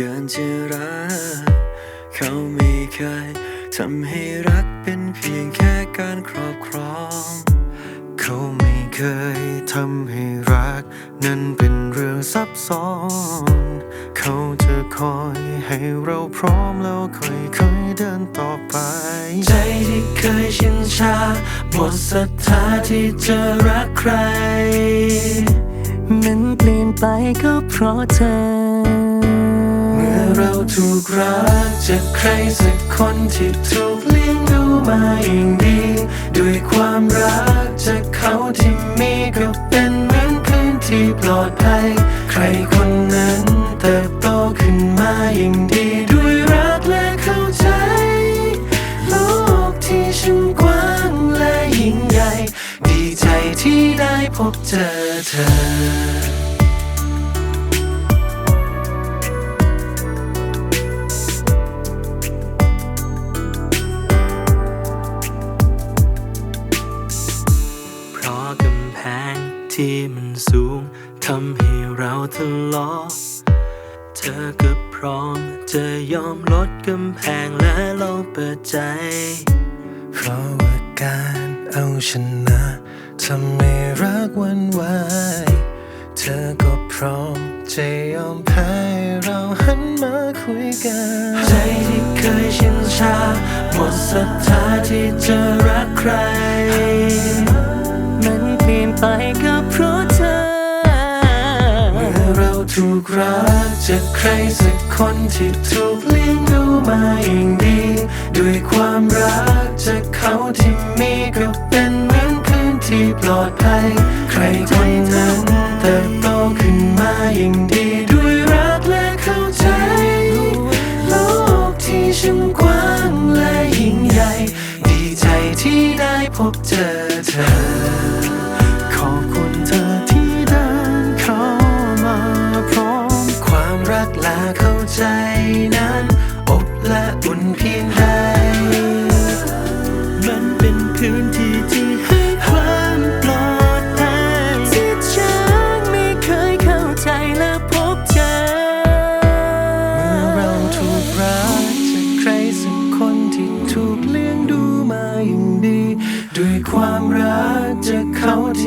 เกินจะรัก เขาไม่เคยทำให้รักเป็นเพียงแค่การครอบครอง เขาไม่เคยทำให้รัก นั้นเป็นเรื่องซับซ้อน เขาจะคอยให้เราพร้อมแล้วค่อยคอยเดินต่อไป ใจที่เคยชินชาหมดศรัทธาที่จะรักใคร นั้นเปลี่ยนไปก็เพราะเธอ ถูกรักจากใครสักคนที่ถูกเลี้ยงดูมาอย่างดี ด้วยความรักจากเขาที่มีก็เป็นเหมือนพื้นที่ปลอดภัย ใครคนนั้นเติบโตขึ้นมาอย่างดีด้วยรักและเข้าใจ โลกที่ช่างกว้างและยิ่งใหญ่ ดีใจที่ได้พบเจอเธอ ที่มันสูงทำให้เราทะเลาะเธอก็พร้อมจะยอมลดกำแพงและลองเปิดใจ เพราะว่าการเอาชนะทำให้รักวันไหวเธอก็พร้อมจะยอมแพ้เราหันมาคุยกัน ใจที่เคยชินชาหมดศรัทธาที่จะรักใคร มันเปลี่ยนไปก็ ถูกรักจากใครสักคนที่ถูกเลี้ยงดูมาอย่างดี ด้วยความรักจากเขาที่มีก็เป็นเหมือนพื้นที่ปลอดภัย ใครคนนั้นเติบโตขึ้นมาอย่างดีด้วยรักและเข้าใจ โลกที่ช่างกว้างและยิ่งใหญ่ ดีใจที่ได้พบเจอเธอ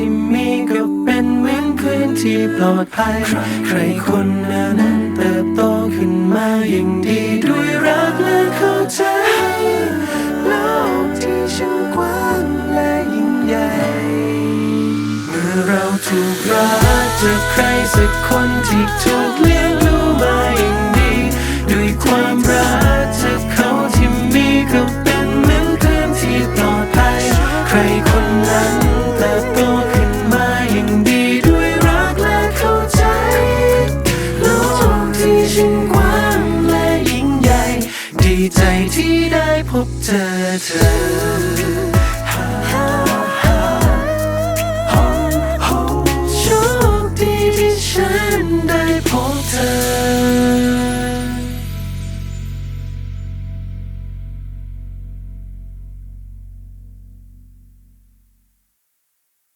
ที่มีก็เป็นเหมือนพื้นที่ปลอดภัย ใครคนนั้นเติบโตขึ้นมาอย่างดีด้วยรักและเข้าใจโลกที่ช่างกว้างและยิ่งใหญ่ เมื่อเราถูกรักจากใครสักคนที่ถูกเลี้ย ดีใจที่ได้พบเจอเธอ